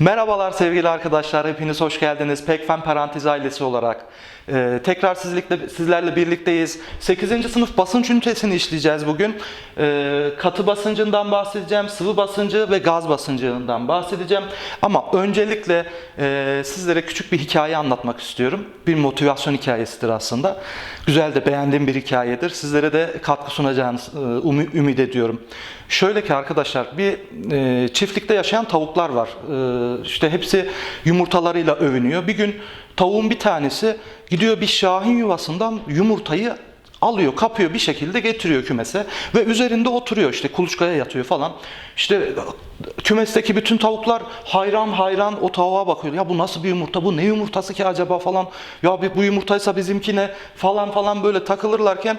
Merhabalar sevgili arkadaşlar, hepiniz hoş geldiniz. Pekfen Parantez ailesi olarak. Ee, tekrar sizlikle, sizlerle birlikteyiz. 8. sınıf basınç ünitesini işleyeceğiz bugün. Ee, katı basıncından bahsedeceğim, sıvı basıncı ve gaz basıncından bahsedeceğim. Ama öncelikle e, sizlere küçük bir hikaye anlatmak istiyorum. Bir motivasyon hikayesidir aslında. Güzel de beğendiğim bir hikayedir. Sizlere de katkı sunacağını e, ümit ediyorum. Şöyle ki arkadaşlar bir e, çiftlikte yaşayan tavuklar var. E, işte hepsi yumurtalarıyla övünüyor. Bir gün tavuğun bir tanesi gidiyor bir şahin yuvasından yumurtayı alıyor, kapıyor bir şekilde getiriyor kümese ve üzerinde oturuyor işte kuluçkaya yatıyor falan. İşte kümesteki bütün tavuklar hayran hayran o tavuğa bakıyor. Ya bu nasıl bir yumurta? Bu ne yumurtası ki acaba falan. Ya bu yumurtaysa bizimki ne falan falan böyle takılırlarken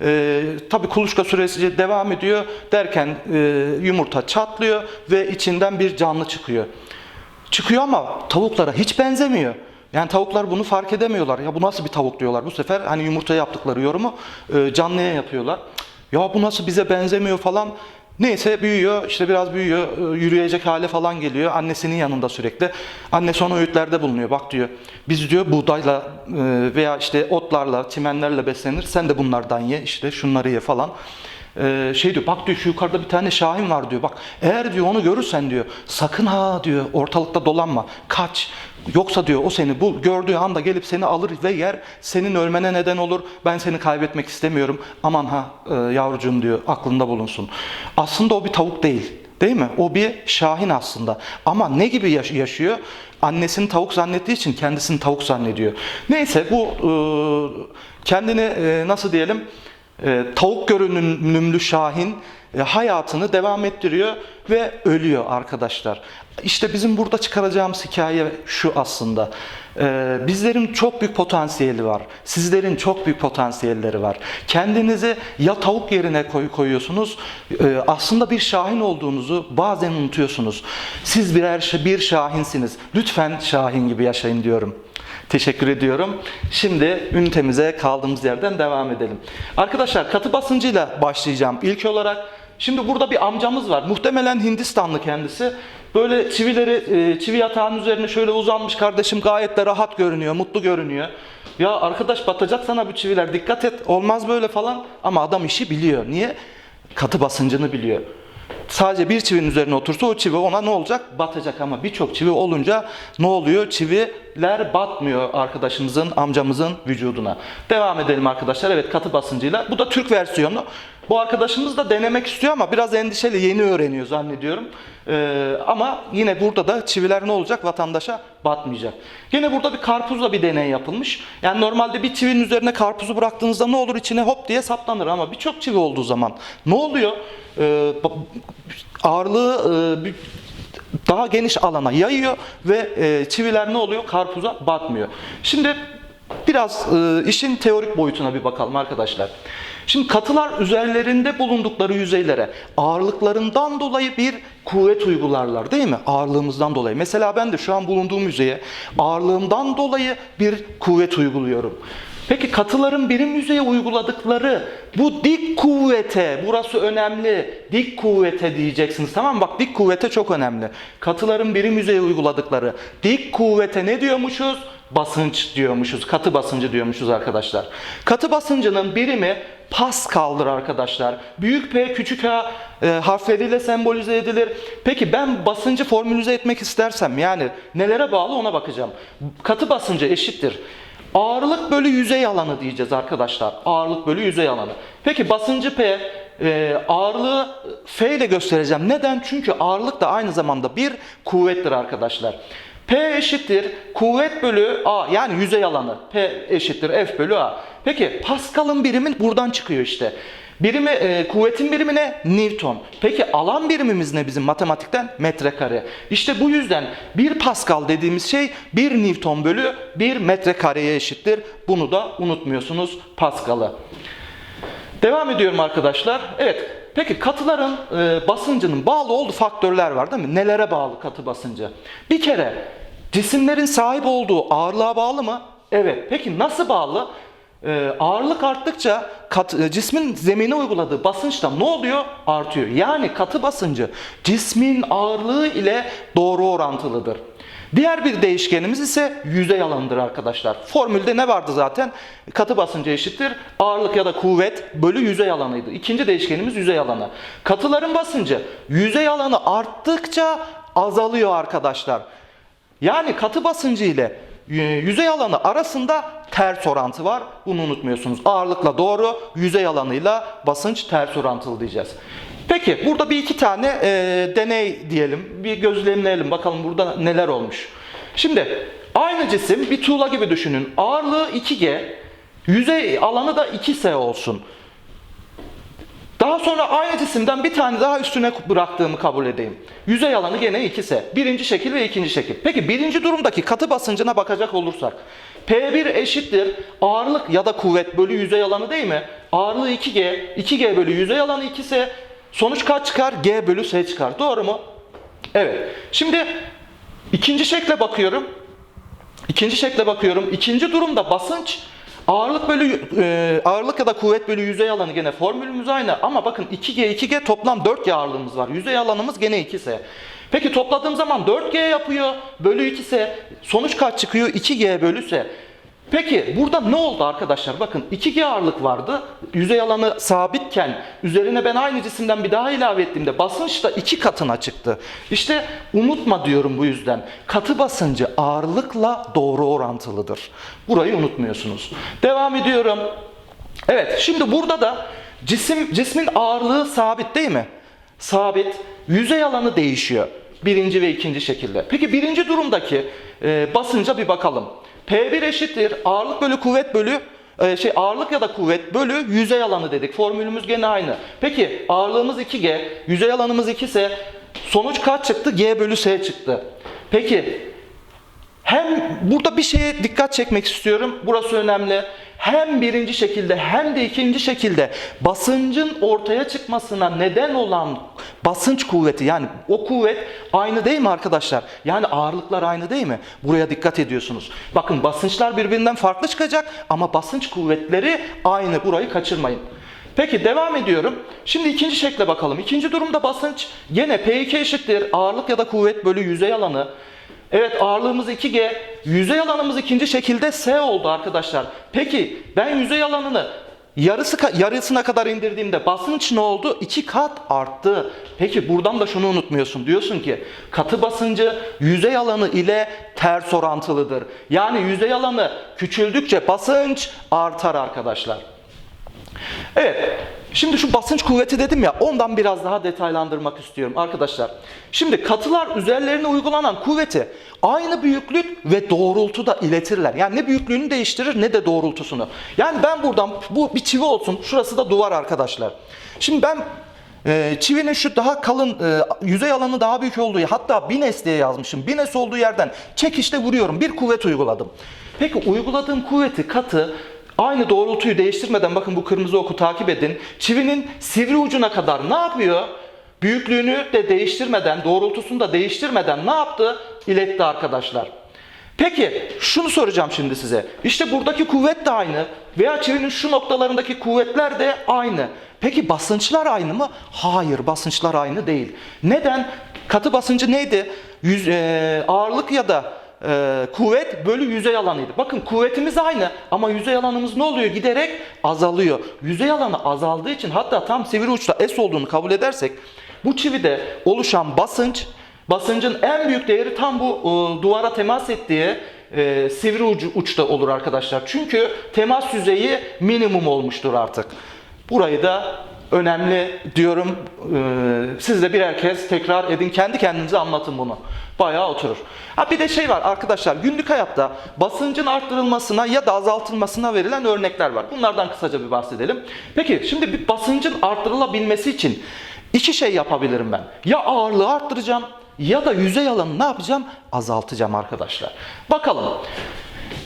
ee, tabii kuluçka süresi devam ediyor derken e, yumurta çatlıyor ve içinden bir canlı çıkıyor. Çıkıyor ama tavuklara hiç benzemiyor. Yani tavuklar bunu fark edemiyorlar. Ya bu nasıl bir tavuk diyorlar. Bu sefer hani yumurta yaptıkları yorumu e, canlıya yapıyorlar. Ya bu nasıl bize benzemiyor falan. Neyse büyüyor, işte biraz büyüyor, e, yürüyecek hale falan geliyor. Annesinin yanında sürekli. Annesi ona öğütlerde bulunuyor. Bak diyor, biz diyor buğdayla e, veya işte otlarla, çimenlerle beslenir. Sen de bunlardan ye, işte şunları ye falan. Ee, şey diyor bak diyor şu yukarıda bir tane şahin var diyor. Bak eğer diyor onu görürsen diyor sakın ha diyor ortalıkta dolanma. Kaç. Yoksa diyor o seni bu gördüğü anda gelip seni alır ve yer senin ölmene neden olur. Ben seni kaybetmek istemiyorum. Aman ha e, yavrucuğum diyor aklında bulunsun. Aslında o bir tavuk değil. Değil mi? O bir şahin aslında. Ama ne gibi yaş- yaşıyor? Annesini tavuk zannettiği için kendisini tavuk zannediyor. Neyse bu e, kendini e, nasıl diyelim tavuk görünümlü Şahin e, hayatını devam ettiriyor ve ölüyor arkadaşlar. İşte bizim burada çıkaracağımız hikaye şu aslında. E, bizlerin çok büyük potansiyeli var. Sizlerin çok büyük potansiyelleri var. Kendinizi ya tavuk yerine koy, koyuyorsunuz. e, aslında bir şahin olduğunuzu bazen unutuyorsunuz. Siz birer bir şahinsiniz. Lütfen şahin gibi yaşayın diyorum. Teşekkür ediyorum. Şimdi ünitemize kaldığımız yerden devam edelim. Arkadaşlar katı basıncıyla başlayacağım. İlk olarak şimdi burada bir amcamız var. Muhtemelen Hindistanlı kendisi. Böyle çivileri e, çivi yatağın üzerine şöyle uzanmış kardeşim gayet de rahat görünüyor, mutlu görünüyor. Ya arkadaş batacak sana bu çiviler dikkat et olmaz böyle falan ama adam işi biliyor. Niye? Katı basıncını biliyor. Sadece bir çivinin üzerine otursa o çivi ona ne olacak? Batacak ama birçok çivi olunca ne oluyor? Çiviler batmıyor arkadaşımızın, amcamızın vücuduna. Devam edelim arkadaşlar. Evet katı basıncıyla. Bu da Türk versiyonu. Bu arkadaşımız da denemek istiyor ama biraz endişeli yeni öğreniyor zannediyorum. Ee, ama yine burada da çiviler ne olacak? Vatandaşa batmayacak. Yine burada bir karpuzla bir deney yapılmış. Yani normalde bir çivinin üzerine karpuzu bıraktığınızda ne olur? içine hop diye saplanır ama birçok çivi olduğu zaman ne oluyor? Ee, ağırlığı e, daha geniş alana yayıyor ve e, çiviler ne oluyor? Karpuza batmıyor. Şimdi biraz e, işin teorik boyutuna bir bakalım arkadaşlar. Şimdi katılar üzerlerinde bulundukları yüzeylere ağırlıklarından dolayı bir kuvvet uygularlar değil mi? Ağırlığımızdan dolayı. Mesela ben de şu an bulunduğum yüzeye ağırlığımdan dolayı bir kuvvet uyguluyorum. Peki katıların birim yüzeye uyguladıkları bu dik kuvvete, burası önemli, dik kuvvete diyeceksiniz tamam? Bak dik kuvvete çok önemli. Katıların birim yüzeye uyguladıkları dik kuvvete ne diyormuşuz? Basınç diyormuşuz, katı basıncı diyormuşuz arkadaşlar. Katı basıncının birimi Pascal'dır arkadaşlar. Büyük P, küçük H e, harfleriyle sembolize edilir. Peki ben basıncı formülize etmek istersem yani nelere bağlı ona bakacağım. Katı basıncı eşittir. Ağırlık bölü yüzey alanı diyeceğiz arkadaşlar. Ağırlık bölü yüzey alanı. Peki basıncı P, e, ağırlığı F ile göstereceğim. Neden? Çünkü ağırlık da aynı zamanda bir kuvvettir arkadaşlar. P eşittir kuvvet bölü A yani yüzey alanı. P eşittir F bölü A. Peki Pascal'ın birimi buradan çıkıyor işte. Birimi, e, kuvvetin birimi ne? Newton. Peki alan birimimiz ne bizim matematikten? Metrekare. İşte bu yüzden 1 Pascal dediğimiz şey 1 Newton bölü 1 metrekareye eşittir. Bunu da unutmuyorsunuz Pascal'ı. Devam ediyorum arkadaşlar. Evet. Peki katıların e, basıncının bağlı olduğu faktörler var değil mi? Nelere bağlı katı basıncı? Bir kere cisimlerin sahip olduğu ağırlığa bağlı mı? Evet. Peki nasıl bağlı? Ee, ağırlık arttıkça kat, e, cismin zemine uyguladığı basınç da ne oluyor? Artıyor. Yani katı basıncı cismin ağırlığı ile doğru orantılıdır. Diğer bir değişkenimiz ise yüzey alanıdır arkadaşlar. Formülde ne vardı zaten? Katı basıncı eşittir ağırlık ya da kuvvet bölü yüzey alanıydı. İkinci değişkenimiz yüzey alanı. Katıların basıncı yüzey alanı arttıkça azalıyor arkadaşlar. Yani katı basıncı ile e, yüzey alanı arasında ters orantı var. Bunu unutmuyorsunuz. Ağırlıkla doğru, yüzey alanıyla basınç ters orantılı diyeceğiz. Peki burada bir iki tane e, deney diyelim. Bir gözlemleyelim bakalım burada neler olmuş. Şimdi aynı cisim bir tuğla gibi düşünün. Ağırlığı 2G, yüzey alanı da 2S olsun. Daha sonra aynı cisimden bir tane daha üstüne bıraktığımı kabul edeyim. Yüzey alanı gene ikisi. Birinci şekil ve ikinci şekil. Peki birinci durumdaki katı basıncına bakacak olursak. P1 eşittir ağırlık ya da kuvvet bölü yüzey alanı değil mi? Ağırlığı 2G, 2G bölü yüzey alanı 2S. Sonuç kaç çıkar? G bölü S çıkar. Doğru mu? Evet. Şimdi ikinci şekle bakıyorum. İkinci şekle bakıyorum. İkinci durumda basınç ağırlık bölü e, ağırlık ya da kuvvet bölü yüzey alanı gene formülümüz aynı ama bakın 2G 2G toplam 4G ağırlığımız var. Yüzey alanımız gene 2S. Peki topladığım zaman 4G yapıyor bölü 2S. Sonuç kaç çıkıyor? 2G bölü S. Peki burada ne oldu arkadaşlar? Bakın 2G ağırlık vardı. Yüzey alanı sabitken üzerine ben aynı cisimden bir daha ilave ettiğimde basınç da iki katına çıktı. İşte unutma diyorum bu yüzden. Katı basıncı ağırlıkla doğru orantılıdır. Burayı unutmuyorsunuz. Devam ediyorum. Evet şimdi burada da cisim cismin ağırlığı sabit değil mi? Sabit. Yüzey alanı değişiyor. Birinci ve ikinci şekilde. Peki birinci durumdaki e, basınca bir bakalım. P1 eşittir ağırlık bölü kuvvet bölü e, şey ağırlık ya da kuvvet bölü yüzey alanı dedik. Formülümüz gene aynı. Peki ağırlığımız 2G, yüzey alanımız 2 ise sonuç kaç çıktı? G bölü S çıktı. Peki hem burada bir şeye dikkat çekmek istiyorum. Burası önemli. Hem birinci şekilde hem de ikinci şekilde basıncın ortaya çıkmasına neden olan basınç kuvveti yani o kuvvet aynı değil mi arkadaşlar? Yani ağırlıklar aynı değil mi? Buraya dikkat ediyorsunuz. Bakın basınçlar birbirinden farklı çıkacak ama basınç kuvvetleri aynı. Burayı kaçırmayın. Peki devam ediyorum. Şimdi ikinci şekle bakalım. İkinci durumda basınç gene P2 eşittir ağırlık ya da kuvvet bölü yüzey alanı. Evet ağırlığımız 2G. Yüzey alanımız ikinci şekilde S oldu arkadaşlar. Peki ben yüzey alanını yarısı yarısına kadar indirdiğimde basınç ne oldu? 2 kat arttı. Peki buradan da şunu unutmuyorsun. Diyorsun ki katı basıncı yüzey alanı ile ters orantılıdır. Yani yüzey alanı küçüldükçe basınç artar arkadaşlar. Evet. Şimdi şu basınç kuvveti dedim ya ondan biraz daha detaylandırmak istiyorum arkadaşlar. Şimdi katılar üzerlerine uygulanan kuvveti aynı büyüklük ve doğrultuda iletirler. Yani ne büyüklüğünü değiştirir ne de doğrultusunu. Yani ben buradan bu bir çivi olsun şurası da duvar arkadaşlar. Şimdi ben e, çivinin şu daha kalın e, yüzey alanı daha büyük olduğu hatta bines diye yazmışım. Bines olduğu yerden çekişte vuruyorum bir kuvvet uyguladım. Peki uyguladığım kuvveti katı Aynı doğrultuyu değiştirmeden bakın bu kırmızı oku takip edin. Çivinin sivri ucuna kadar ne yapıyor? Büyüklüğünü de değiştirmeden, doğrultusunu da değiştirmeden ne yaptı? İletti arkadaşlar. Peki şunu soracağım şimdi size. İşte buradaki kuvvet de aynı veya çivinin şu noktalarındaki kuvvetler de aynı. Peki basınçlar aynı mı? Hayır basınçlar aynı değil. Neden? Katı basıncı neydi? Yüz, e, ağırlık ya da e, kuvvet bölü yüzey alanıydı. Bakın kuvvetimiz aynı ama yüzey alanımız ne oluyor? Giderek azalıyor. Yüzey alanı azaldığı için hatta tam sivri uçta S olduğunu kabul edersek bu çivide oluşan basınç basıncın en büyük değeri tam bu e, duvara temas ettiği e, sivri ucu, uçta olur arkadaşlar. Çünkü temas yüzeyi minimum olmuştur artık. Burayı da önemli diyorum. Ee, siz de birer kez tekrar edin. Kendi kendinize anlatın bunu. Bayağı oturur. Ha bir de şey var arkadaşlar. Günlük hayatta basıncın arttırılmasına ya da azaltılmasına verilen örnekler var. Bunlardan kısaca bir bahsedelim. Peki şimdi bir basıncın arttırılabilmesi için iki şey yapabilirim ben. Ya ağırlığı arttıracağım ya da yüzey alanını ne yapacağım? Azaltacağım arkadaşlar. Bakalım.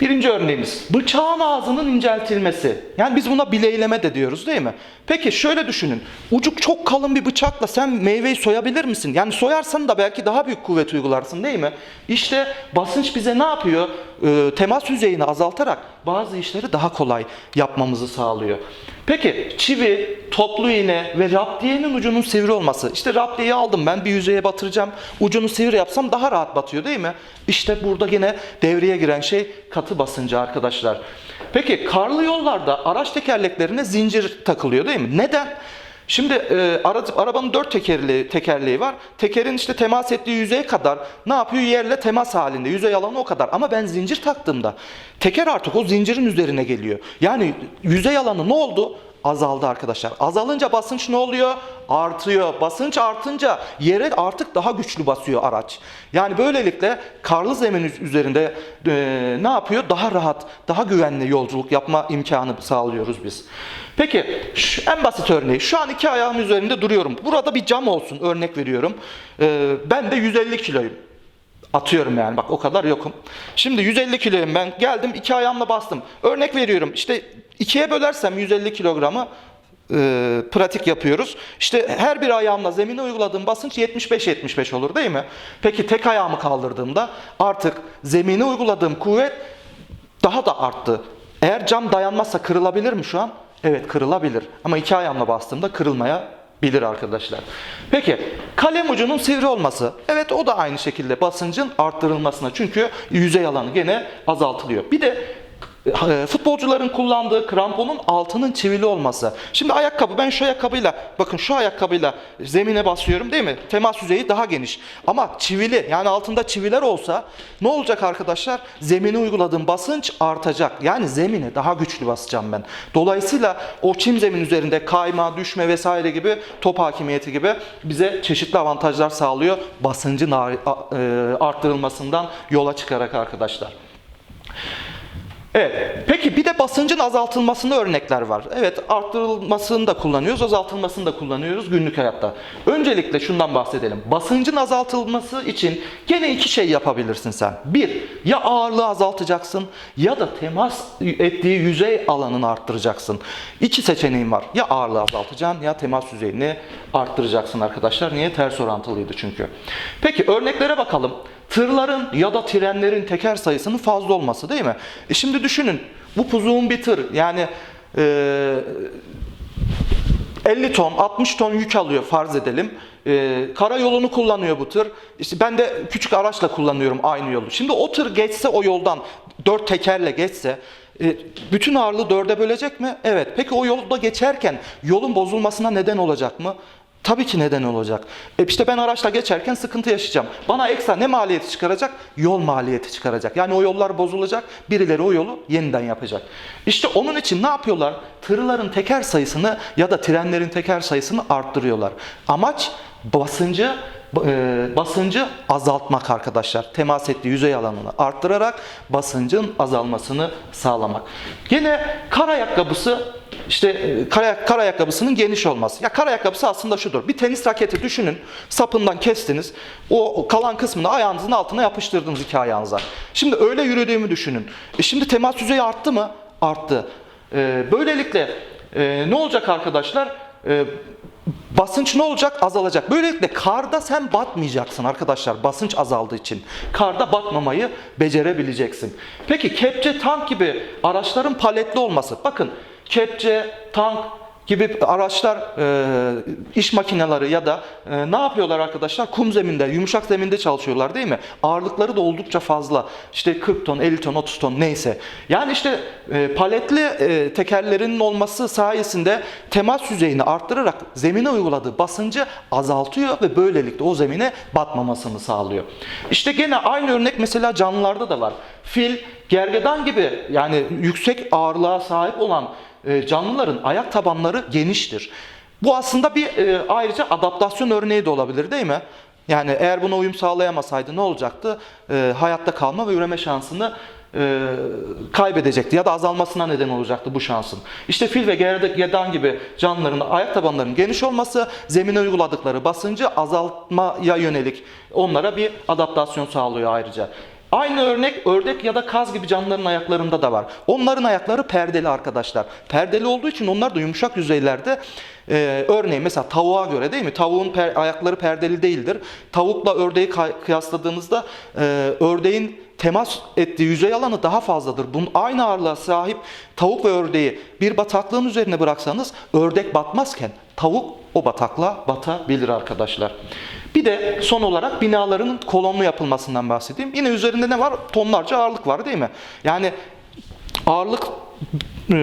Birinci örneğimiz bıçağın ağzının inceltilmesi. Yani biz buna bileyleme de diyoruz değil mi? Peki şöyle düşünün. Ucuk çok kalın bir bıçakla sen meyveyi soyabilir misin? Yani soyarsan da belki daha büyük kuvvet uygularsın değil mi? İşte basınç bize ne yapıyor? E, temas yüzeyini azaltarak bazı işleri daha kolay yapmamızı sağlıyor. Peki çivi, toplu iğne ve raptiyenin ucunun sivri olması. İşte raptiyeyi aldım ben bir yüzeye batıracağım. Ucunu sivri yapsam daha rahat batıyor değil mi? İşte burada yine devreye giren şey katı basıncı arkadaşlar. Peki karlı yollarda araç tekerleklerine zincir takılıyor değil mi? Neden? Şimdi e, ara- arabanın dört tekerleği, tekerleği var. Tekerin işte temas ettiği yüzeye kadar ne yapıyor? Yerle temas halinde. Yüzey alanı o kadar. Ama ben zincir taktığımda teker artık o zincirin üzerine geliyor. Yani yüzey alanı ne oldu? Azaldı arkadaşlar. Azalınca basınç ne oluyor? Artıyor. Basınç artınca yere artık daha güçlü basıyor araç. Yani böylelikle karlı zemin üz- üzerinde e, ne yapıyor? Daha rahat, daha güvenli yolculuk yapma imkanı sağlıyoruz biz. Peki şu, en basit örneği. Şu an iki ayağım üzerinde duruyorum. Burada bir cam olsun örnek veriyorum. E, ben de 150 kiloyum. Atıyorum yani bak o kadar yokum. Şimdi 150 kiloyum ben geldim iki ayağımla bastım. Örnek veriyorum işte ikiye bölersem 150 kilogramı e, pratik yapıyoruz. İşte her bir ayağımla zemine uyguladığım basınç 75-75 olur değil mi? Peki tek ayağımı kaldırdığımda artık zemine uyguladığım kuvvet daha da arttı. Eğer cam dayanmazsa kırılabilir mi şu an? Evet kırılabilir. Ama iki ayağımla bastığımda kırılmaya bilir arkadaşlar. Peki kalem ucunun sivri olması. Evet o da aynı şekilde basıncın arttırılmasına. Çünkü yüzey alanı gene azaltılıyor. Bir de futbolcuların kullandığı kramponun altının çivili olması. Şimdi ayakkabı ben şu ayakkabıyla bakın şu ayakkabıyla zemine basıyorum değil mi? Temas yüzeyi daha geniş. Ama çivili yani altında çiviler olsa ne olacak arkadaşlar? Zemine uyguladığım basınç artacak. Yani zemine daha güçlü basacağım ben. Dolayısıyla o çim zemin üzerinde kayma, düşme vesaire gibi top hakimiyeti gibi bize çeşitli avantajlar sağlıyor. Basıncın e, arttırılmasından yola çıkarak arkadaşlar. Evet. Peki bir de basıncın azaltılmasında örnekler var. Evet arttırılmasını da kullanıyoruz, azaltılmasını da kullanıyoruz günlük hayatta. Öncelikle şundan bahsedelim. Basıncın azaltılması için gene iki şey yapabilirsin sen. Bir, ya ağırlığı azaltacaksın ya da temas ettiği yüzey alanını arttıracaksın. İki seçeneğin var. Ya ağırlığı azaltacaksın ya temas yüzeyini arttıracaksın arkadaşlar. Niye? Ters orantılıydı çünkü. Peki örneklere bakalım. Tırların ya da trenlerin teker sayısının fazla olması değil mi? E şimdi düşünün bu puzuğun bir tır yani e, 50 ton 60 ton yük alıyor farz edelim. E, karayolunu kullanıyor bu tır. İşte ben de küçük araçla kullanıyorum aynı yolu. Şimdi o tır geçse o yoldan dört tekerle geçse e, bütün ağırlığı dörde bölecek mi? Evet. Peki o yolda geçerken yolun bozulmasına neden olacak mı? Tabii ki neden olacak. E işte ben araçla geçerken sıkıntı yaşayacağım. Bana ekstra ne maliyeti çıkaracak? Yol maliyeti çıkaracak. Yani o yollar bozulacak. Birileri o yolu yeniden yapacak. İşte onun için ne yapıyorlar? Tırların teker sayısını ya da trenlerin teker sayısını arttırıyorlar. Amaç basıncı basıncı azaltmak arkadaşlar. Temas ettiği yüzey alanını arttırarak basıncın azalmasını sağlamak. Yine kar ayakkabısı işte e, kar, kar ayakkabısının geniş olması. Ya kar ayakkabısı aslında şudur. Bir tenis raketi düşünün. Sapından kestiniz. O kalan kısmını ayağınızın altına yapıştırdınız iki ayağınıza. Şimdi öyle yürüdüğümü düşünün. E şimdi temas yüzeyi arttı mı? Arttı. E, böylelikle e, ne olacak arkadaşlar? E, basınç ne olacak? Azalacak. Böylelikle karda sen batmayacaksın arkadaşlar basınç azaldığı için. Karda batmamayı becerebileceksin. Peki kepçe, tank gibi araçların paletli olması. Bakın kepçe, tank gibi araçlar, e, iş makineleri ya da e, ne yapıyorlar arkadaşlar? Kum zeminde, yumuşak zeminde çalışıyorlar değil mi? Ağırlıkları da oldukça fazla. İşte 40 ton, 50 ton, 30 ton neyse. Yani işte e, paletli e, tekerlerinin olması sayesinde temas yüzeyini arttırarak zemine uyguladığı basıncı azaltıyor ve böylelikle o zemine batmamasını sağlıyor. İşte gene aynı örnek mesela canlılarda da var. Fil, gergedan gibi yani yüksek ağırlığa sahip olan e, canlıların ayak tabanları geniştir. Bu aslında bir e, ayrıca adaptasyon örneği de olabilir değil mi? Yani eğer buna uyum sağlayamasaydı ne olacaktı? E, hayatta kalma ve üreme şansını kaybedecekti ya da azalmasına neden olacaktı bu şansın. İşte fil ve gergedan gibi canlıların ayak tabanlarının geniş olması zemine uyguladıkları basıncı azaltmaya yönelik onlara bir adaptasyon sağlıyor ayrıca. Aynı örnek ördek ya da kaz gibi canlıların ayaklarında da var. Onların ayakları perdeli arkadaşlar. Perdeli olduğu için onlar da yumuşak yüzeylerde Ee, örneğin mesela tavuğa göre değil mi? Tavuğun per- ayakları perdeli değildir. Tavukla ördeği kıyasladığınızda e, ördeğin temas ettiği yüzey alanı daha fazladır. Bunun aynı ağırlığa sahip tavuk ve ördeği bir bataklığın üzerine bıraksanız ördek batmazken tavuk o bataklığa batabilir arkadaşlar. Bir de son olarak binaların kolonlu yapılmasından bahsedeyim. Yine üzerinde ne var? Tonlarca ağırlık var değil mi? Yani ağırlık e,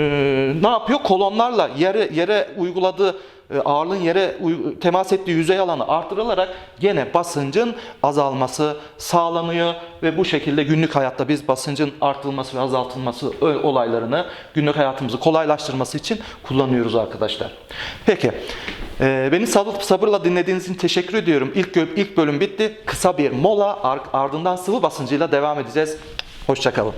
ne yapıyor? Kolonlarla yere yere uyguladığı ağırlığın yere temas ettiği yüzey alanı artırılarak gene basıncın azalması sağlanıyor ve bu şekilde günlük hayatta biz basıncın artırılması ve azaltılması olaylarını günlük hayatımızı kolaylaştırması için kullanıyoruz arkadaşlar. Peki. e, beni sabır, sabırla dinlediğiniz için teşekkür ediyorum. İlk, ilk bölüm bitti. Kısa bir mola ar- ardından sıvı basıncıyla devam edeceğiz. Hoşçakalın.